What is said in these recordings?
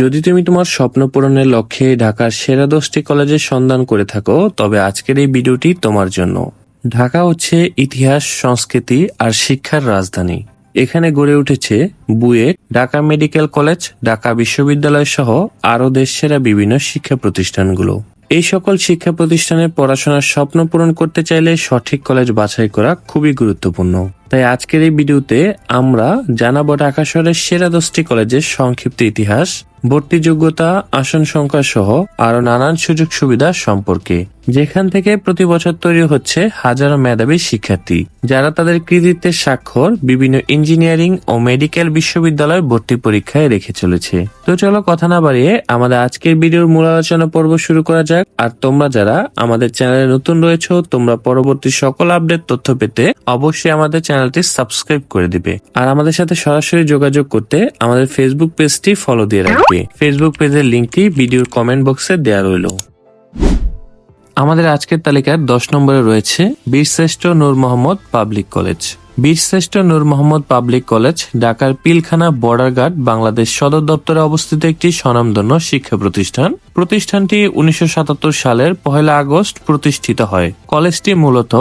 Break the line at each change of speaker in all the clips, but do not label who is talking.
যদি তুমি তোমার স্বপ্ন পূরণের লক্ষ্যে ঢাকার সেরা দশটি কলেজের সন্ধান করে থাকো তবে আজকের এই ভিডিওটি তোমার জন্য ঢাকা হচ্ছে ইতিহাস সংস্কৃতি আর শিক্ষার রাজধানী এখানে গড়ে উঠেছে বুয়েট ঢাকা মেডিকেল কলেজ ঢাকা বিশ্ববিদ্যালয় সহ আরও দেশসেরা বিভিন্ন শিক্ষা প্রতিষ্ঠানগুলো এই সকল শিক্ষা প্রতিষ্ঠানে পড়াশোনার স্বপ্ন পূরণ করতে চাইলে সঠিক কলেজ বাছাই করা খুবই গুরুত্বপূর্ণ তাই আজকের এই ভিডিওতে আমরা জানাবো ঢাকা শহরের সেরা দশটি কলেজের সংক্ষিপ্ত ইতিহাস ভর্তি যোগ্যতা আসন সংখ্যা সহ আরো নানান সুযোগ সুবিধা সম্পর্কে যেখান থেকে প্রতি বছর তৈরি হচ্ছে হাজারো মেধাবী শিক্ষার্থী যারা তাদের কৃতিত্বের স্বাক্ষর বিভিন্ন ইঞ্জিনিয়ারিং ও মেডিকেল বিশ্ববিদ্যালয় ভর্তি পরীক্ষায় রেখে চলেছে তো চলো কথা না বাড়িয়ে আমাদের আজকের ভিডিওর মূল আলোচনা পর্ব শুরু করা যাক আর তোমরা যারা আমাদের চ্যানেলে নতুন রয়েছে তোমরা পরবর্তী সকল আপডেট তথ্য পেতে অবশ্যই আমাদের চ্যানেলটি সাবস্ক্রাইব করে দিবে আর আমাদের সাথে সরাসরি যোগাযোগ করতে আমাদের ফেসবুক পেজটি ফলো দিয়ে রাখবে লিঙ্কে ফেসবুক পেজের লিঙ্কটি ভিডিওর কমেন্ট বক্সে দেওয়া রইল আমাদের আজকের তালিকার দশ নম্বরে রয়েছে বীরশ্রেষ্ঠ নূর মোহাম্মদ পাবলিক কলেজ বীরশ্রেষ্ঠ নূর মোহাম্মদ পাবলিক কলেজ ঢাকার পিলখানা বর্ডার গার্ড বাংলাদেশ সদর দপ্তরে অবস্থিত একটি স্বনামধন্য শিক্ষা প্রতিষ্ঠান প্রতিষ্ঠানটি উনিশশো সালের পহেলা আগস্ট প্রতিষ্ঠিত হয় কলেজটি মূলত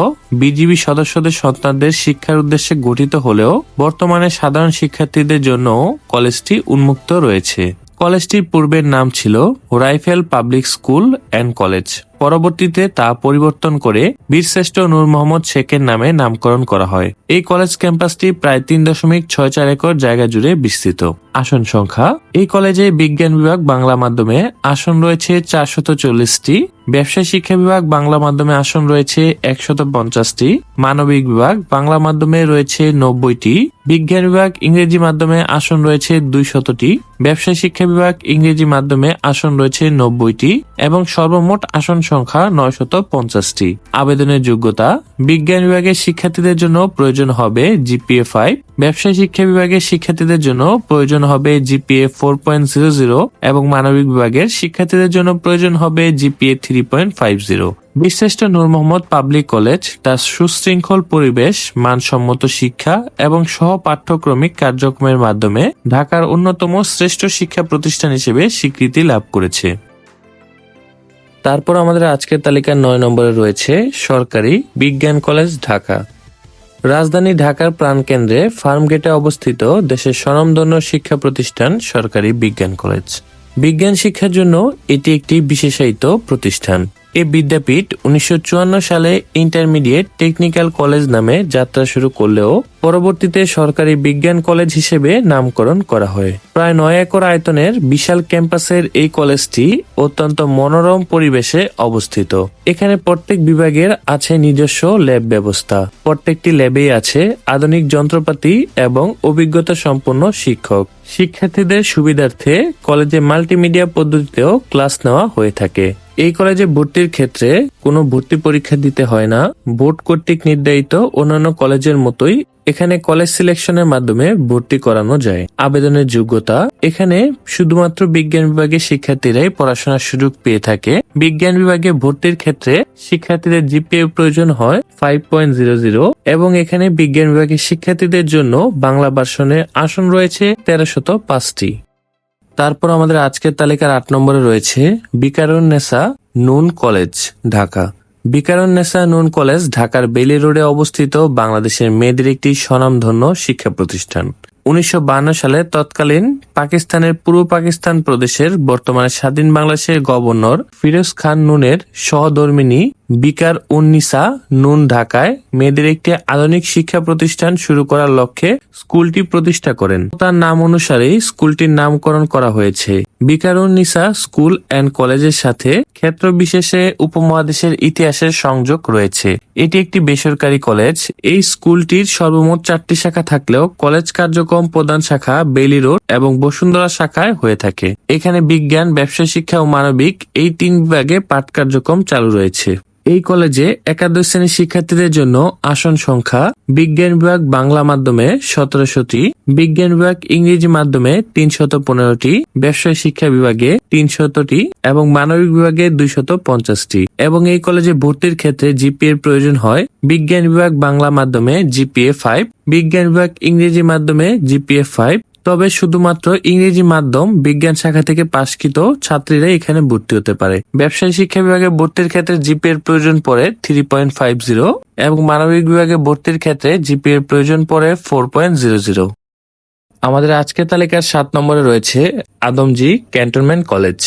বিজিবি সদস্যদের সন্তানদের শিক্ষার উদ্দেশ্যে গঠিত হলেও বর্তমানে সাধারণ শিক্ষার্থীদের জন্য কলেজটি উন্মুক্ত রয়েছে কলেজটির পূর্বের নাম ছিল rifle public school and college পরবর্তীতে তা পরিবর্তন করে বীরশ্রেষ্ঠ নূর মোহাম্মদ শেখের নামে নামকরণ করা হয় এই কলেজ ক্যাম্পাসটি প্রায় তিন দশমিক ছয় চার একর জায়গা জুড়ে বিস্তৃত আসন সংখ্যা এই কলেজে বিজ্ঞান বিভাগ বাংলা মাধ্যমে আসন রয়েছে চারশত চল্লিশটি ব্যবসায় শিক্ষা বিভাগ বাংলা মাধ্যমে আসন রয়েছে একশত পঞ্চাশটি মানবিক বিভাগ বাংলা মাধ্যমে রয়েছে নব্বইটি বিজ্ঞান বিভাগ ইংরেজি মাধ্যমে আসন রয়েছে দুই শতটি ব্যবসায় শিক্ষা বিভাগ ইংরেজি মাধ্যমে আসন রয়েছে নব্বইটি এবং সর্বমোট আসন সংখ্যা নয়শত পঞ্চাশটি আবেদনের যোগ্যতা বিজ্ঞান বিভাগের শিক্ষার্থীদের জন্য প্রয়োজন হবে জিপিএ ফাইভ ব্যবসায় শিক্ষা বিভাগের শিক্ষার্থীদের জন্য প্রয়োজন হবে GPA four point zero zero এবং মানবিক বিভাগের শিক্ষার্থীদের জন্য প্রয়োজন হবে GPA three point five zero বিশ্রেষ্ঠ নূর মোহাম্মদ পাবলিক কলেজ তার সুশৃঙ্খল পরিবেশ মানসম্মত শিক্ষা এবং সহ পাঠ্যক্রমিক কার্যক্রমের মাধ্যমে ঢাকার অন্যতম শ্রেষ্ঠ শিক্ষা প্রতিষ্ঠান হিসেবে স্বীকৃতি লাভ করেছে তারপর আমাদের আজকের তালিকার নয় নম্বরে রয়েছে সরকারি বিজ্ঞান কলেজ ঢাকা রাজধানী ঢাকার প্রাণকেন্দ্রে ফার্মগেটে অবস্থিত দেশের স্বনামধন্য শিক্ষা প্রতিষ্ঠান সরকারি বিজ্ঞান কলেজ বিজ্ঞান শিক্ষার জন্য এটি একটি বিশেষায়িত প্রতিষ্ঠান এ বিদ্যাপীঠ উনিশশো সালে ইন্টারমিডিয়েট টেকনিক্যাল কলেজ নামে যাত্রা শুরু করলেও পরবর্তীতে সরকারি বিজ্ঞান কলেজ হিসেবে নামকরণ করা হয় প্রায় নয় একর আয়তনের বিশাল ক্যাম্পাসের এই কলেজটি অত্যন্ত মনোরম পরিবেশে অবস্থিত এখানে প্রত্যেক বিভাগের আছে নিজস্ব ল্যাব ব্যবস্থা প্রত্যেকটি ল্যাবেই আছে আধুনিক যন্ত্রপাতি এবং অভিজ্ঞতা সম্পন্ন শিক্ষক শিক্ষার্থীদের সুবিধার্থে কলেজে মাল্টিমিডিয়া পদ্ধতিতেও ক্লাস নেওয়া হয়ে থাকে এই কলেজে ভর্তির ক্ষেত্রে কোনো ভর্তি পরীক্ষা দিতে হয় না বোর্ড কর্তৃক নির্ধারিত অন্যান্য কলেজের মতোই এখানে কলেজ সিলেকশনের মাধ্যমে ভর্তি করানো যায় আবেদনের যোগ্যতা এখানে শুধুমাত্র বিজ্ঞান বিভাগের শিক্ষার্থীরাই পড়াশোনার সুযোগ পেয়ে থাকে বিজ্ঞান বিভাগে ভর্তির ক্ষেত্রে শিক্ষার্থীদের জিপিএ প্রয়োজন হয় ফাইভ পয়েন্ট জিরো জিরো এবং এখানে বিজ্ঞান বিভাগের শিক্ষার্থীদের জন্য বাংলা ভার্সনের আসন রয়েছে তেরোশত পাঁচটি তারপর আমাদের আজকের তালিকার আট নম্বরে রয়েছে বিকারণ নেসা নুন কলেজ ঢাকা বিকারণ নেসা নুন কলেজ ঢাকার বেলি রোডে অবস্থিত বাংলাদেশের মেয়েদের একটি স্বনামধন্য শিক্ষা প্রতিষ্ঠান উনিশশো সালে তৎকালীন পাকিস্তানের পূর্ব পাকিস্তান প্রদেশের বর্তমানে স্বাধীন বাংলাদেশের গভর্নর ফিরোজ খান নুনের সহধর্মিনী বিকার উন্নিসা নুন ঢাকায় মেয়েদের একটি আধুনিক শিক্ষা প্রতিষ্ঠান শুরু করার লক্ষ্যে স্কুলটি প্রতিষ্ঠা করেন তার নাম অনুসারে স্কুলটির নামকরণ করা হয়েছে বিকার উন্নিসা স্কুল অ্যান্ড কলেজের সাথে ক্ষেত্র বিশেষে উপমহাদেশের ইতিহাসের সংযোগ রয়েছে এটি একটি বেসরকারি কলেজ এই স্কুলটির সর্বমোট চারটি শাখা থাকলেও কলেজ কার্যক্রম প্রধান শাখা বেলি রোড এবং বসুন্ধরা শাখায় হয়ে থাকে এখানে বিজ্ঞান ব্যবসা শিক্ষা ও মানবিক এই তিন বিভাগে পাঠ কার্যক্রম চালু রয়েছে এই কলেজে একাদশ শ্রেণীর শিক্ষার্থীদের জন্য আসন সংখ্যা বিজ্ঞান বিভাগ বাংলা মাধ্যমে সতেরোশোটি বিজ্ঞান বিভাগ ইংরেজি মাধ্যমে তিনশত পনেরোটি ব্যবসায় শিক্ষা বিভাগে শতটি এবং মানবিক বিভাগে দুইশত পঞ্চাশটি এবং এই কলেজে ভর্তির ক্ষেত্রে জিপিএর প্রয়োজন হয় বিজ্ঞান বিভাগ বাংলা মাধ্যমে জিপিএ ফাইভ বিজ্ঞান বিভাগ ইংরেজি মাধ্যমে জিপিএ ফাইভ তবে শুধুমাত্র ইংরেজি মাধ্যম বিজ্ঞান শাখা থেকে পাশকৃত ছাত্রীরা এখানে ভর্তি হতে পারে ব্যবসায়ী শিক্ষা বিভাগে ভর্তির ক্ষেত্রে এর প্রয়োজন পড়ে থ্রি পয়েন্ট ফাইভ জিরো এবং মানবিক বিভাগে ভর্তির ক্ষেত্রে এর প্রয়োজন পড়ে ফোর পয়েন্ট জিরো জিরো আমাদের আজকের তালিকার সাত নম্বরে রয়েছে Adamjee cantonment college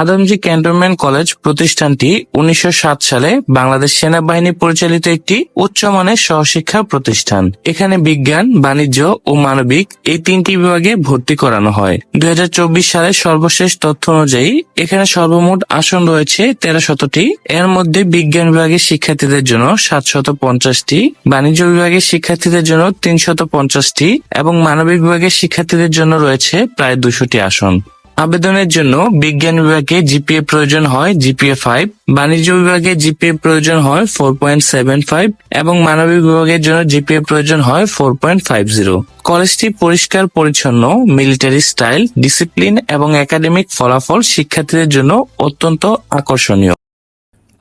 Adamjee cantonment college প্রতিষ্ঠানটি উনিশশো সালে বাংলাদেশ সেনাবাহিনী পরিচালিত একটি উচ্চমানের সহশিক্ষা প্রতিষ্ঠান এখানে বিজ্ঞান বাণিজ্য ও মানবিক এই তিনটি বিভাগে ভর্তি করানো হয় দুই সালে সর্বশেষ তথ্য অনুযায়ী এখানে সর্বমোট আসন রয়েছে তেরো শতটি এর মধ্যে বিজ্ঞান বিভাগের শিক্ষার্থীদের জন্য সাতশত পঞ্চাশটি বাণিজ্য বিভাগের শিক্ষার্থীদের জন্য তিনশত পঞ্চাশটি এবং মানবিক বিভাগের শিক্ষার্থীদের জন্য রয়েছে প্রায় দুশোটি আসন আবেদনের জন্য বিজ্ঞান বিভাগে জিপিএ প্রয়োজন হয় জিপিএ ফাইভ বাণিজ্য বিভাগে জিপিএ প্রয়োজন হয় ফোর পয়েন্ট সেভেন ফাইভ এবং মানবিক বিভাগের জন্য জিপিএ প্রয়োজন হয় ফোর পয়েন্ট ফাইভ জিরো কলেজটি পরিষ্কার পরিচ্ছন্ন মিলিটারি স্টাইল ডিসিপ্লিন এবং একাডেমিক ফলাফল শিক্ষার্থীদের জন্য অত্যন্ত আকর্ষণীয়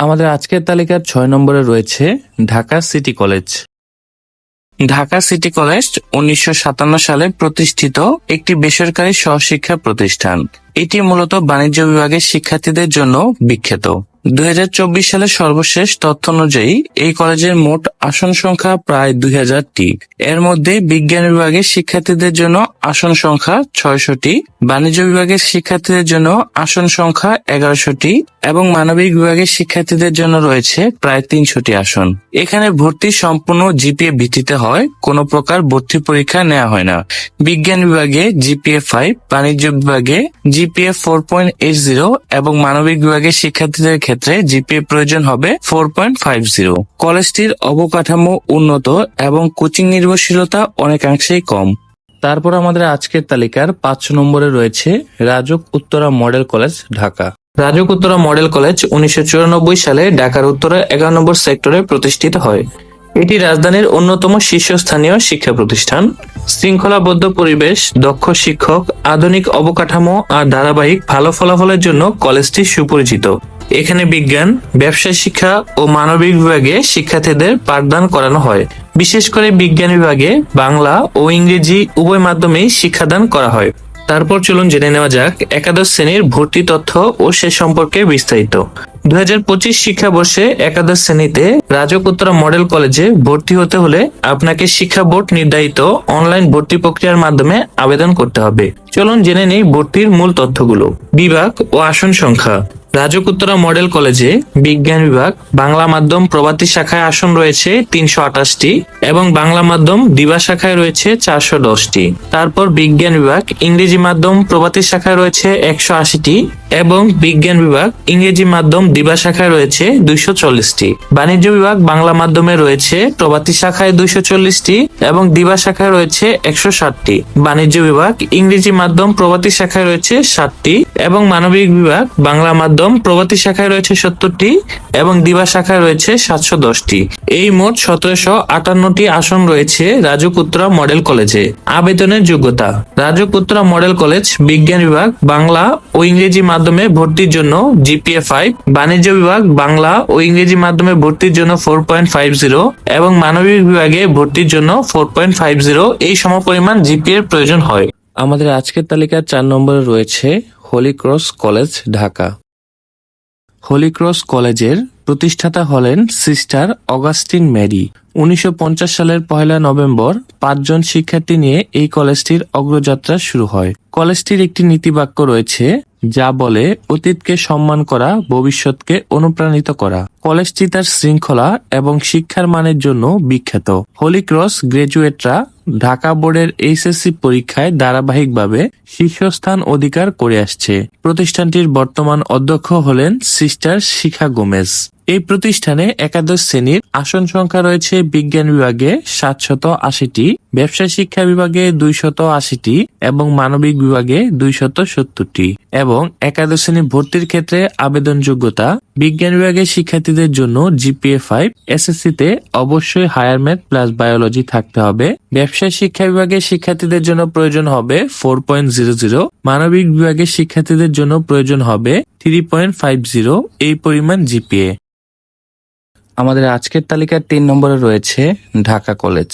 আমাদের আজকের তালিকার ছয় নম্বরে রয়েছে Dhaka city college Dhaka city college উনিশশো সাতান্ন সালে প্রতিষ্ঠিত একটি বেসরকারি স্বশিক্ষা প্রতিষ্ঠান এটি মূলত বাণিজ্য বিভাগের শিক্ষার্থীদের জন্য বিখ্যাত। দুই সালের সর্বশেষ তথ্য অনুযায়ী এই কলেজের মোট আসন সংখ্যা প্রায় দুই টি এর মধ্যে বিজ্ঞান বিভাগের শিক্ষার্থীদের জন্য আসন সংখ্যা ছয়শটি বাণিজ্য বিভাগের শিক্ষার্থীদের জন্য আসন সংখ্যা এগারোশটি এবং মানবিক বিভাগের শিক্ষার্থীদের জন্য রয়েছে প্রায় তিনশোটি আসন এখানে ভর্তি সম্পূর্ণ জিপিএ ভিত্তিতে হয় কোনো প্রকার ভর্তি পরীক্ষা নেওয়া হয় না বিজ্ঞান বিভাগে জিপিএ ফাইভ বাণিজ্য বিভাগে GPA four point eight zero এবং মানবিক বিভাগের শিক্ষার্থীদের ক্ষেত্রে ক্ষেত্রে জিপিএ প্রয়োজন হবে ফোর পয়েন্ট ফাইভ জিরো কলেজটির অবকাঠামো উন্নত এবং কোচিং নির্ভরশীলতা অনেকাংশেই কম তারপর আমাদের আজকের তালিকার পাঁচশো নম্বরে রয়েছে RAJUK Uttara model college Dhaka RAJUK Uttara model college উনিশশো সালে ঢাকার উত্তরে এগারো নম্বর সেক্টরে প্রতিষ্ঠিত হয় এটি রাজধানীর অন্যতম শীর্ষস্থানীয় শিক্ষা প্রতিষ্ঠান শৃঙ্খলাবদ্ধ পরিবেশ দক্ষ শিক্ষক আধুনিক অবকাঠামো আর ধারাবাহিক ভালো ফলাফলের জন্য কলেজটি সুপরিচিত এখানে বিজ্ঞান ব্যবসায় শিক্ষা ও মানবিক বিভাগে শিক্ষার্থীদের পাঠদান করানো হয় বিশেষ করে বিজ্ঞান বিভাগে বাংলা ও ইংরেজি উভয় মাধ্যমেই শিক্ষাদান করা হয় তারপর চলুন জেনে নেওয়া যাক একাদশ শ্রেণীর ভর্তি তথ্য ও সে সম্পর্কে বিস্তারিত দু হাজার পঁচিশ শিক্ষাবর্ষে একাদশ শ্রেণীতে রাজকোত্তরা মডেল কলেজে ভর্তি হতে হলে আপনাকে শিক্ষা বোর্ড নির্ধারিত অনলাইন ভর্তি প্রক্রিয়ার মাধ্যমে আবেদন করতে হবে চলুন জেনে নেই ভর্তির মূল তথ্যগুলো বিভাগ ও আসন সংখ্যা রাজক উত্তরা মডেল কলেজে বিজ্ঞান বিভাগ বাংলা মাধ্যম প্রভাতী শাখায় আসন রয়েছে তিনশো আঠাশটি এবং বাংলা মাধ্যম দিবা শাখায় রয়েছে চারশো দশটি তারপর বিজ্ঞান বিভাগ ইংরেজি মাধ্যম প্রভাতী শাখায় রয়েছে একশো আশিটি এবং বিজ্ঞান বিভাগ ইংরেজি মাধ্যম দিবা শাখায় রয়েছে দুইশো চল্লিশটি বাণিজ্য বিভাগ বাংলা মাধ্যমে রয়েছে প্রভাতী শাখায় দুইশো চল্লিশটি এবং দিবা শাখায় রয়েছে একশো ষাটটি বাণিজ্য বিভাগ ইংরেজি মাধ্যম প্রভাতী শাখায় রয়েছে ষাটটি এবং মানবিক বিভাগ বাংলা মাধ্যম প্রগতি শাখায় রয়েছে সত্তরটি এবং দিবা শাখায় রয়েছে সাতশো দশটি এই মোট সতেরোশো আটান্নটি আসন রয়েছে রাজকুত্রা মডেল কলেজে আবেদনের যোগ্যতা রাজকুত্রা মডেল কলেজ বিজ্ঞান বিভাগ বাংলা ও ইংরেজি মাধ্যমে ভর্তির জন্য জিপিএ ফাইভ বাণিজ্য বিভাগ বাংলা ও ইংরেজি মাধ্যমে ভর্তির জন্য ফোর পয়েন্ট ফাইভ জিরো এবং মানবিক বিভাগে ভর্তির জন্য ফোর পয়েন্ট ফাইভ জিরো এই সমপরিমাণ জিপিএ জিপিএর প্রয়োজন হয় আমাদের আজকের তালিকার চার নম্বরে রয়েছে holy cross college Dhaka holy cross cross কলেজের প্রতিষ্ঠাতা হলেন সিস্টার অগাস্টিন ম্যারি উনিশশো সালের পহেলা নভেম্বর পাঁচজন শিক্ষার্থী নিয়ে এই কলেজটির অগ্রযাত্রা শুরু হয় কলেজটির একটি নীতিবাক্য রয়েছে যা বলে অতীতকে সম্মান করা ভবিষ্যৎকে অনুপ্রাণিত করা কলেজটি তার শৃঙ্খলা এবং শিক্ষার মানের জন্য বিখ্যাত হলিক্রস ক্রস গ্রাজুয়েটরা ঢাকা বোর্ডের এইচএসসি পরীক্ষায় ধারাবাহিকভাবে শীর্ষস্থান অধিকার করে আসছে। প্রতিষ্ঠানটির বর্তমান অধ্যক্ষ হলেন সিস্টার শিখা গোমেজ। এই প্রতিষ্ঠানে একাদশ শ্রেণীর আসন সংখ্যা রয়েছে বিজ্ঞান বিভাগে সাতশত আশিটি, ব্যবসায় শিক্ষা বিভাগে দুইশত আশিটি এবং মানবিক বিভাগে দুইশত সত্তরটি এবং একাদশ শ্রেণী ভর্তির ক্ষেত্রে আবেদন যোগ্যতা বিজ্ঞান বিভাগের শিক্ষার্থীদের জন্য জিপিএ ফাইভ এস এস তে অবশ্যই হায়ার ম্যাথ প্লাস বায়োলজি থাকতে হবে ব্যবসায় শিক্ষা বিভাগের শিক্ষার্থীদের জন্য প্রয়োজন হবে ফোর পয়েন্ট জিরো জিরো মানবিক বিভাগের শিক্ষার্থীদের জন্য প্রয়োজন হবে থ্রি পয়েন্ট ফাইভ জিরো এই পরিমাণ জিপিএ আমাদের আজকের তালিকার তিন নম্বরে রয়েছে ঢাকা কলেজ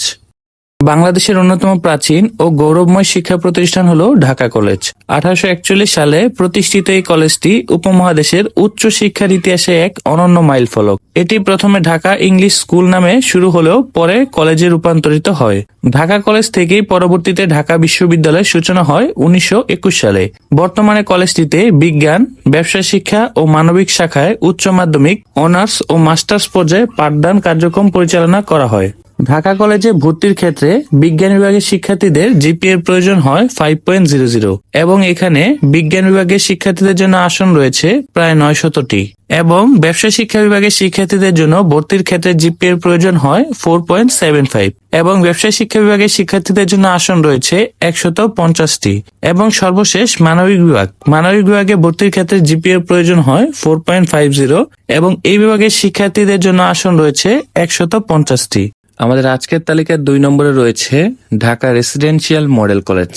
বাংলাদেশের অন্যতম প্রাচীন ও গৌরবময় শিক্ষা প্রতিষ্ঠান হল ঢাকা কলেজ আঠারোশো সালে প্রতিষ্ঠিত এই কলেজটি উপমহাদেশের উচ্চ শিক্ষার ইতিহাসে এক অনন্য মাইল ফলক এটি প্রথমে ঢাকা ইংলিশ স্কুল নামে শুরু হলেও পরে কলেজে রূপান্তরিত হয় ঢাকা কলেজ থেকেই পরবর্তীতে ঢাকা বিশ্ববিদ্যালয়ের সূচনা হয় উনিশশো সালে বর্তমানে কলেজটিতে বিজ্ঞান ব্যবসা শিক্ষা ও মানবিক শাখায় উচ্চ মাধ্যমিক অনার্স ও মাস্টার্স পর্যায়ে পাঠদান কার্যক্রম পরিচালনা করা হয় ঢাকা কলেজে ভর্তির ক্ষেত্রে বিজ্ঞান বিভাগের শিক্ষার্থীদের জিপিএর প্রয়োজন হয় ফাইভ পয়েন্ট জিরো জিরো এবং এখানে বিজ্ঞান বিভাগের শিক্ষার্থীদের জন্য আসন রয়েছে প্রায় নয় শতটি এবং ব্যবসা শিক্ষা বিভাগের শিক্ষার্থীদের জন্য ভর্তির ক্ষেত্রে এর প্রয়োজন হয় ফোর পয়েন্ট সেভেন ফাইভ এবং ব্যবসায় শিক্ষা বিভাগের শিক্ষার্থীদের জন্য আসন রয়েছে একশত পঞ্চাশটি এবং সর্বশেষ মানবিক বিভাগ মানবিক বিভাগে ভর্তির ক্ষেত্রে জিপিএর প্রয়োজন হয় ফোর পয়েন্ট ফাইভ জিরো এবং এই বিভাগের শিক্ষার্থীদের জন্য আসন রয়েছে একশত পঞ্চাশটি আমাদের আজকের তালিকার দুই নম্বরে রয়েছে Dhaka residential model college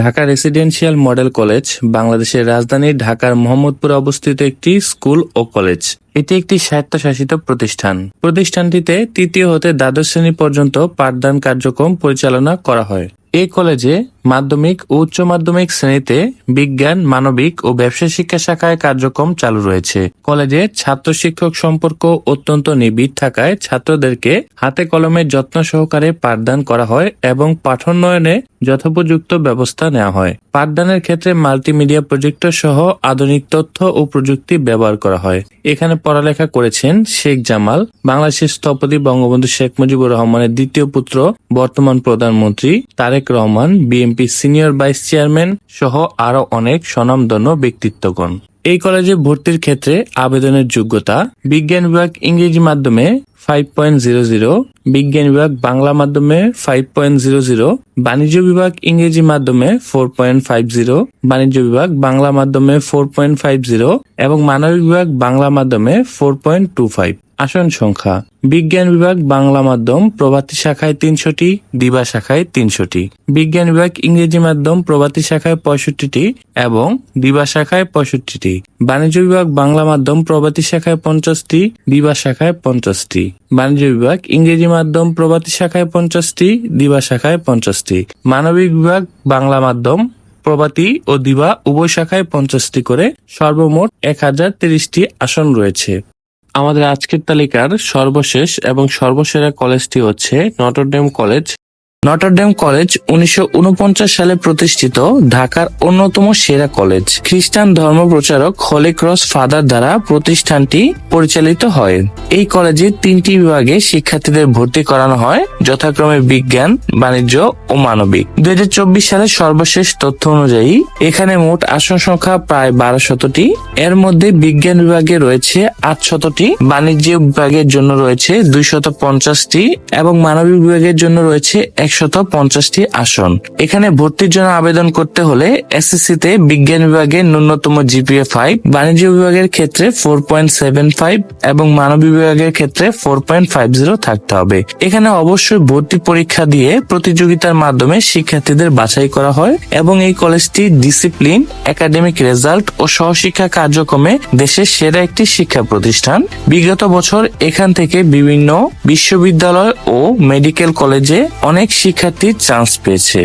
Dhaka residential model college বাংলাদেশের রাজধানী ঢাকার মোহাম্মদপুরে অবস্থিত একটি স্কুল ও কলেজ এটি একটি স্বায়ত্তশাসিত প্রতিষ্ঠান প্রতিষ্ঠানটিতে তৃতীয় হতে দ্বাদশ শ্রেণী পর্যন্ত পাঠদান কার্যক্রম পরিচালনা করা হয় এই কলেজে মাধ্যমিক ও উচ্চ মাধ্যমিক শ্রেণীতে বিজ্ঞান মানবিক ও ব্যবসা শিক্ষা শাখায় কার্যক্রম চালু রয়েছে কলেজে ছাত্র শিক্ষক সম্পর্ক অত্যন্ত নিবিড় থাকায় ছাত্রদেরকে হাতে কলমে যত্ন সহকারে পাঠদান করা হয় এবং পাঠোন্নয়নে যথোপযুক্ত ব্যবস্থা নেওয়া হয় পাঠদানের ক্ষেত্রে মাল্টিমিডিয়া প্রজেক্টর সহ আধুনিক তথ্য ও প্রযুক্তি ব্যবহার করা হয় এখানে পড়ালেখা করেছেন শেখ জামাল বাংলাদেশের স্থপতি বঙ্গবন্ধু শেখ মুজিবুর রহমানের দ্বিতীয় পুত্র বর্তমান প্রধানমন্ত্রী Tarique Rahman BNP senior vice chairman সহ আরো অনেক স্বনামধন্য ব্যক্তিত্বগণ এই কলেজে ভর্তির ক্ষেত্রে আবেদনের যোগ্যতা বিজ্ঞান বিভাগ ইংরেজি মাধ্যমে ফাইভ পয়েন্ট জিরো জিরো বিজ্ঞান বিভাগ বাংলা মাধ্যমে ফাইভ পয়েন্ট জিরো জিরো বাণিজ্য বিভাগ ইংরেজি মাধ্যমে ফোর পয়েন্ট ফাইভ জিরো বাণিজ্য বিভাগ বাংলা মাধ্যমে ফোর পয়েন্ট ফাইভ জিরো এবং মানবিক বিভাগ বাংলা মাধ্যমে ফোর পয়েন্ট টু ফাইভ আসন সংখ্যা বিজ্ঞান বিভাগ বাংলা মাধ্যম প্রভাতী শাখায় তিনশোটি দিবা শাখায় তিনশোটি বিজ্ঞান বিভাগ ইংরেজি মাধ্যম প্রভাতী শাখায় পঁয়ষট্টিটি এবং দিবা শাখায় পঁয়ষট্টিটি বাণিজ্য বিভাগ বাংলা মাধ্যম প্রভাতী শাখায় পঞ্চাশটি দিবা শাখায় পঞ্চাশটি বাণিজ্য বিভাগ ইংরেজি মাধ্যম প্রভাতী শাখায় পঞ্চাশটি দিবা শাখায় পঞ্চাশটি মানবিক বিভাগ বাংলা মাধ্যম প্রভাতী ও দিবা উভয় শাখায় পঞ্চাশটি করে সর্বমোট এক হাজার তিরিশটি আসন রয়েছে আমাদের আজকের তালিকার সর্বশেষ এবং সর্বসেরা কলেজটি হচ্ছে নটরডেম কলেজ। নটরডেম কলেজ উনিশশো সালে প্রতিষ্ঠিত ঢাকার অন্যতম সেরা কলেজ খ্রিস্টান ধর্ম প্রচারক হলি ক্রস ফাদার দ্বারা প্রতিষ্ঠানটি পরিচালিত হয় এই কলেজে তিনটি বিভাগে শিক্ষার্থীদের ভর্তি করানো হয় যথাক্রমে বিজ্ঞান বাণিজ্য ও মানবিক দুই সালের সর্বশেষ তথ্য অনুযায়ী এখানে মোট আসন সংখ্যা প্রায় বারো শতটি এর মধ্যে বিজ্ঞান বিভাগে রয়েছে আট শতটি বাণিজ্য বিভাগের জন্য রয়েছে দুই পঞ্চাশটি এবং মানবিক বিভাগের জন্য রয়েছে এক একশত পঞ্চাশটি আসন এখানে ভর্তির জন্য আবেদন করতে হলে এসএসসি e তে বিজ্ঞান বিভাগে ন্যূনতম জিপিএ ফাইভ বাণিজ্য বিভাগের ক্ষেত্রে ফোর পয়েন্ট সেভেন ফাইভ এবং মানবিক বিভাগের ক্ষেত্রে ফোর পয়েন্ট ফাইভ জিরো থাকতে হবে এখানে অবশ্যই ভর্তি পরীক্ষা দিয়ে প্রতিযোগিতার মাধ্যমে শিক্ষার্থীদের বাছাই করা হয় এবং এই কলেজটি ডিসিপ্লিন একাডেমিক রেজাল্ট ও সহশিক্ষা কার্যক্রমে দেশের সেরা একটি শিক্ষা প্রতিষ্ঠান বিগত বছর এখান থেকে বিভিন্ন বিশ্ববিদ্যালয় ও মেডিকেল কলেজে অনেক শিক্ষার্থী চান্স পেয়েছে